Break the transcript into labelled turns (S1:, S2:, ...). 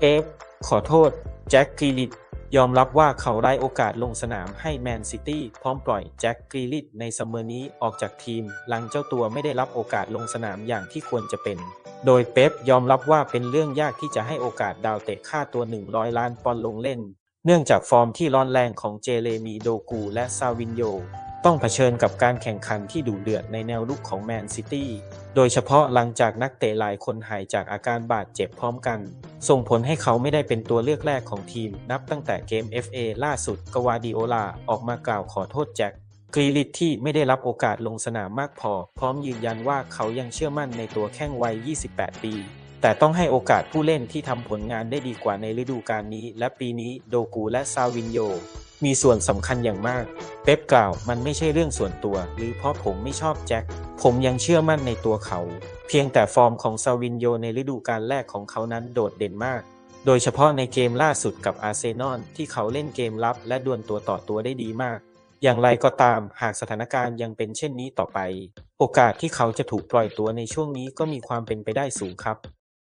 S1: เอฟขอโทษ แจ็คกรีลิตยอมรับว่าเขาได้โอกาสลงสนามให้แมนซิตี้พร้อมปล่อยแจ็คกรีลิตในซัมเมอร์นี้ออกจากทีม หลังเจ้าตัวไม่ได้รับโอกาสลงสนามอย่างที่ควรจะเป็น โดยเป๊ปยอมรับว่าเป็นเรื่องยากที่จะให้โอกาสดาวเตะค่าตัว 100 ล้านปอนด์ลงเล่น เนื่องจากฟอร์มที่ร้อนแรงของเจเรมีโดกูและซาวินโย ต้องเผชิญกับการแข่งขันที่ดุเดือดในแนวลุกของแมนซิตี้ โดยเฉพาะหลังจากนักเตะหลายคนหายจากอาการบาดเจ็บพร้อมกัน ส่งผลให้เขาไม่ได้เป็นตัวเลือกแรกของทีม นับตั้งแต่เกม FA ล่าสุดกวาดิโอลาออกมากล่าวขอโทษแจ็คกรีลิตที่ไม่ได้รับโอกาสลงสนามมากพอ พร้อมยืนยันว่าเขายังเชื่อมั่นในตัวแข้งวัย 28 ปี แต่ต้องให้โอกาสผู้เล่นที่ทำผลงานได้ดีกว่าในฤดูกาลนี้ และปีนี้โดกูและซาวินโย มีส่วนสำคัญอย่างมาก เป๊ปกล่าวมันไม่ใช่เรื่องส่วนตัว หรือเพราะผมไม่ชอบแจ็ค ผมยังเชื่อมั่นในตัวเขา เพียงแต่ฟอร์มของซาวินโยในฤดูกาลแรกของเขานั้นโดดเด่นมาก โดยเฉพาะในเกมล่าสุดกับอาร์เซนอลที่เขาเล่นเกมรับและดวลตัวต่อตัวได้ดีมาก อย่างไรก็ตามหากสถานการณ์ยังเป็นเช่นนี้ต่อไป โอกาสที่เขาจะถูกปล่อยตัวในช่วงนี้ก็มีความเป็นไปได้สูงครับ